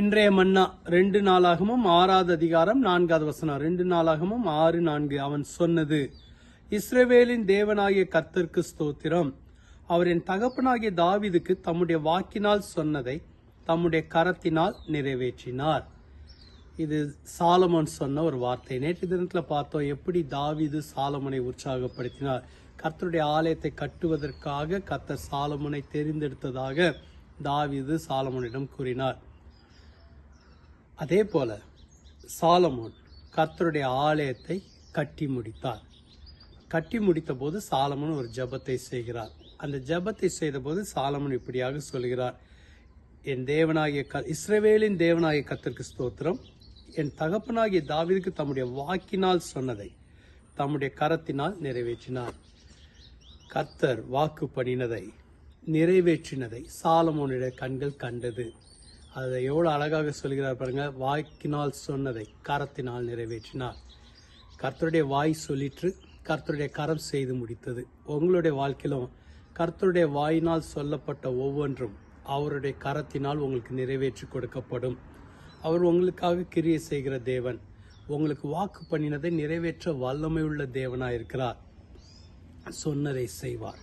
இன்றைய மன்னா ரெண்டு நாளாகமும் ஆறாவது அதிகாரம் நான்காவது வசனம். ரெண்டு நாளாகமும் ஆறு நான்கு அவன் சொன்னது இஸ்ரேவேலின் தேவனாகிய கர்த்தருக்கு ஸ்தோத்திரம். அவர் என் தகப்பனாகிய தாவிதுக்கு தம்முடைய வாக்கினால் சொன்னதை தம்முடைய கரத்தினால் நிறைவேற்றினார். இது சாலமோன் சொன்ன ஒரு வார்த்தை. நேற்று தினத்தில் பார்த்தோம் எப்படி தாவிது சாலமனை உற்சாகப்படுத்தினார். கர்த்தருடைய ஆலயத்தை கட்டுவதற்காக கர்த்தர் சாலமனை தெரிந்தெடுத்ததாக தாவிது சாலமனிடம் கூறினார். அதே போல சாலமோன் கர்த்தருடைய ஆலயத்தை கட்டி முடித்தார். கட்டி முடித்த போது சாலமோன் ஒரு ஜெபத்தை செய்கிறார். அந்த ஜெபத்தை செய்தபோது சாலமன் இப்படியாக சொல்கிறார். என் தேவனாகிய க இஸ்ரவேலின் தேவனாகிய கத்திற்கு ஸ்தோத்திரம். என் தகப்பனாகிய தாவிதுக்கு தம்முடைய வாக்கினால் சொன்னதை தம்முடைய கரத்தினால் நிறைவேற்றினார். கர்த்தர் வாக்கு பண்ணினதை நிறைவேற்றினதை சாலமோனுடைய கண்கள் கண்டது. அதை எவ்வளோ அழகாக சொல்கிறார் பாருங்க வாய்க்கினால் சொன்னதை கரத்தினால் நிறைவேற்றினார். கர்த்தருடைய வாய் சொல்லிற்று கர்த்தருடைய கரம் செய்து முடித்தது. உங்களுடைய வாழ்க்கையிலும் கர்த்தருடைய வாயினால் சொல்லப்பட்ட ஒவ்வொன்றும் அவருடைய கரத்தினால் உங்களுக்கு நிறைவேற்றி கொடுக்கப்படும். அவர் உங்களுக்காக கிரியை செய்கிற தேவன். உங்களுக்கு வாக்கு பண்ணினதை நிறைவேற்ற வல்லமையுள்ள தேவனாயிருக்கிறார் சொன்னதை செய்வார்.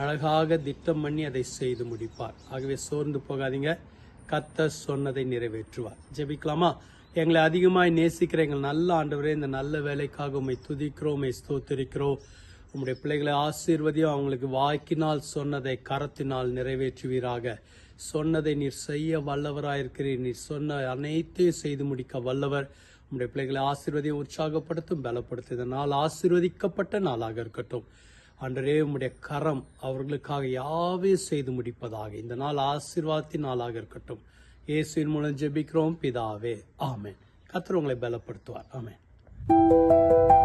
அழகாக திட்டம் பண்ணி அதை செய்து முடிப்பார். ஆகவே சோர்ந்து போகாதீங்க. கத்த சொன்னதை நிறைவேற்றுவார். ஜெபிக்கலாமா? எங்களை அதிகமாய் நேசிக்கிற எங்கள் நல்ல ஆண்டவரே இந்த நல்ல வேலைக்காக உண்மை துதிக்கிறோம் உண்மை ஸ்தோத்திரிக்கிறோம். உங்களுடைய பிள்ளைகளை ஆசீர்வதியும் அவங்களுக்கு வாக்கினால் சொன்னதை கரத்தினால் நிறைவேற்றுவீராக. சொன்னதை நீர் செய்ய வல்லவராயிருக்கிறீர் நீர் சொன்ன அனைத்தையும் செய்து முடிக்க வல்லவர். உங்களுடைய பிள்ளைகளை ஆசீர்வதியை உற்சாகப்படுத்தும் பலப்படுத்தும். இந்த நாள் ஆசீர்வதிக்கப்பட்ட நாளாக இருக்கட்டும். அன்றே உம்முடைய கரம் அவர்களுக்காக யாவே செய்து முடிப்பதாக இந்த நாள் ஆசீர்வாதத்தின் நாளாக இருக்கட்டும். இயேசுவின் மூலம் ஜெபிக்கிறோம் பிதாவே. ஆமேன். கர்த்தர் உங்களை பலப்படுத்துவார். ஆமேன்.